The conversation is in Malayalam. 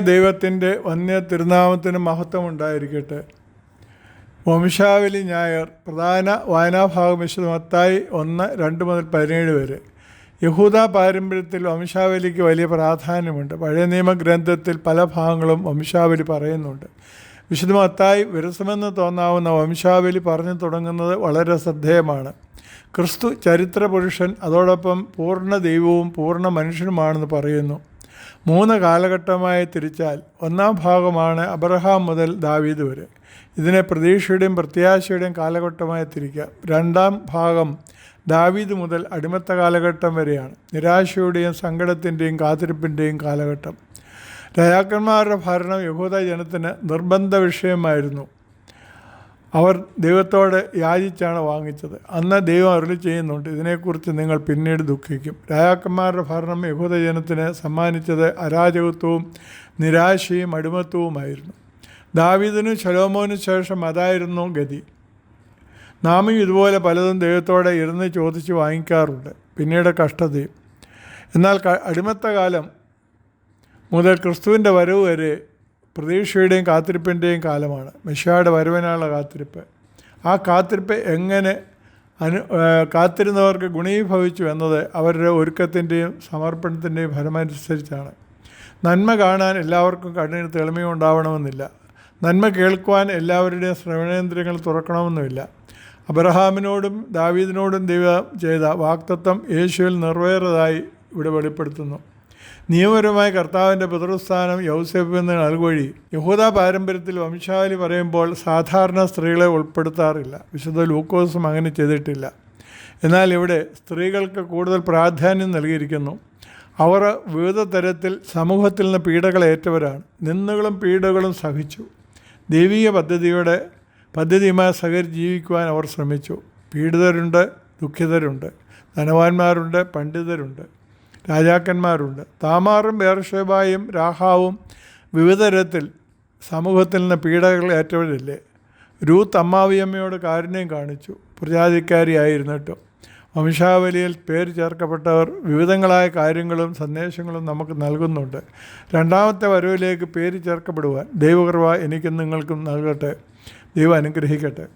ദൈവത്തിന്റെ വന്യ തിരുനാമത്തിന് മഹത്വം ഉണ്ടായിരിക്കട്ടെ വംശാവലി ഞായർ പ്രധാന വായനാഭാഗം വിശുദ്ധമത്തായി ഒന്ന് രണ്ട് മുതൽ പതിനേഴ് വരെ. യഹൂദ പാരമ്പര്യത്തിൽ വംശാവലിക്ക് വലിയ പ്രാധാന്യമുണ്ട്. പഴയ നിയമഗ്രന്ഥത്തിൽ പല ഭാഗങ്ങളും വംശാവലി പറയുന്നുണ്ട്. വിശുദ്ധ മത്തായി വിരസമെന്ന് തോന്നാവുന്ന വംശാവലി പറഞ്ഞു തുടങ്ങുന്നത് വളരെ ശ്രദ്ധേയമാണ്. ക്രിസ്തു ചരിത്ര പുരുഷൻ അതോടൊപ്പം പൂർണ ദൈവവും പൂർണ മനുഷ്യനുമാണെന്ന് പറയുന്നു. മൂന്ന് കാലഘട്ടമായി തിരിച്ചാൽ ഒന്നാം ഭാഗമാണ് അബ്രഹാം മുതൽ ദാവീദ് വരെ. ഇതിനെ പ്രതീക്ഷയുടെയും പ്രത്യാശയുടെയും കാലഘട്ടമായി തിരിക്കാം. രണ്ടാം ഭാഗം ദാവീദ് മുതൽ അടിമത്ത കാലഘട്ടം വരെയാണ്. നിരാശയുടെയും സങ്കടത്തിന്റെയും കാത്തിരിപ്പിന്റെയും കാലഘട്ടം. രാജാക്കന്മാരുടെ ഭരണം യഹൂദ ജനത്തിന് നിർബന്ധ വിഷയമായിരുന്നു. അവർ ദൈവത്തോട് യാചിച്ചാണ് വാങ്ങിച്ചത്. അന്ന് ദൈവം അരുളി ചെയ്യുന്നുണ്ട് ഇതിനെക്കുറിച്ച് നിങ്ങൾ പിന്നീട് ദുഃഖിക്കും. രാജാക്കന്മാരുടെ ഭരണം യഹൂദജനത്തിന് സമ്മാനിച്ചത് അരാജകത്വവും നിരാശയും അടിമത്വവുമായിരുന്നു ദാവീദിനും ശലോമോനും ശേഷം അതായിരുന്നു ഗതി. നാമും ഇതുപോലെ പലതും ദൈവത്തോടെ ഇരുന്ന് ചോദിച്ച് വാങ്ങിക്കാറുണ്ട്. പിന്നീട് കഷ്ടതയും എന്നാൽ അടിമത്തകാലം മുതൽ ക്രിസ്തുവിന്റെ വരവ് വരെ പ്രതീക്ഷയുടെയും കാത്തിരിപ്പിന്റെയും കാലമാണ്. മെഷായുടെ വരവിനുള്ള കാത്തിരിപ്പ്. ആ കാത്തിരിപ്പ് എങ്ങനെ അനു കാത്തിരുന്നവർക്ക് ഗുണീഭവിച്ചു എന്നത് അവരുടെ ഒരുക്കത്തിന്റെയും സമർപ്പണത്തിന്റെയും ഫലമനുസരിച്ചാണ്. നന്മ കാണാൻ എല്ലാവർക്കും കണ്ണിന് തെളിമയുണ്ടാവണമെന്നില്ല നന്മ കേൾക്കുവാൻ എല്ലാവരുടെയും ശ്രവണേന്ദ്രിയങ്ങൾ തുറക്കണമെന്നുമില്ല. അബ്രഹാമിനോടും ദാവീദിനോടും ദൈവം ചെയ്ത വാക്തത്വം യേശുവിൽ നിറവേറതായി ഇവിടെ വെളിപ്പെടുത്തുന്നു. നിയമപരമായ കർത്താവിന്റെ പിതൃസ്ഥാനം യൗസഫ് എന്ന് നൽകുവഴി യഹൂദ പാരമ്പര്യത്തിൽ വംശാവലി പറയുമ്പോൾ സാധാരണ സ്ത്രീകളെ ഉൾപ്പെടുത്താറില്ല. വിശുദ്ധ ലൂക്കോസും അങ്ങനെ ചെയ്തിട്ടില്ല. എന്നാൽ ഇവിടെ സ്ത്രീകൾക്ക് കൂടുതൽ പ്രാധാന്യം നൽകിയിരിക്കുന്നു. അവർ വിവിധ തരത്തിൽ സമൂഹത്തിൽ നിന്ന് പീഡകൾ ഏറ്റവരാണ്. നിന്നുകളും പീഡകളും സഹിച്ചു. ദൈവീയ പദ്ധതിയുടെ പദ്ധതിയുമായി സഹകരിച്ച് ജീവിക്കുവാൻ അവർ ശ്രമിച്ചു. പീഡിതരുണ്ട് ദുഃഖിതരുണ്ട്. ധനവാന്മാരുണ്ട് പണ്ഡിതരുണ്ട്. രാജാക്കന്മാരുണ്ട്. താമാറും ബേർഷേബായും രാഹാവും വിവിധതരത്തിൽ സമൂഹത്തിൽ നിന്ന് പീഡകൾ ഏറ്റവരില്ലേ? രൂത്ത് അമ്മാവിയമ്മയോട് കാരുണ്യം കാണിച്ചു. പ്രജാതിക്കാരിയായിരുന്നിട്ടും വംശാവലിയിൽ പേര് ചേർക്കപ്പെട്ടവർ വിവിധങ്ങളായ കാര്യങ്ങളും സന്ദേശങ്ങളും നമുക്ക് നൽകുന്നുണ്ട്. രണ്ടാമത്തെ വരവിലേക്ക് പേര് ചേർക്കപ്പെടുവാൻ ദൈവകൃപ എനിക്കും നിങ്ങൾക്കും നൽകട്ടെ. ദൈവം അനുഗ്രഹിക്കട്ടെ.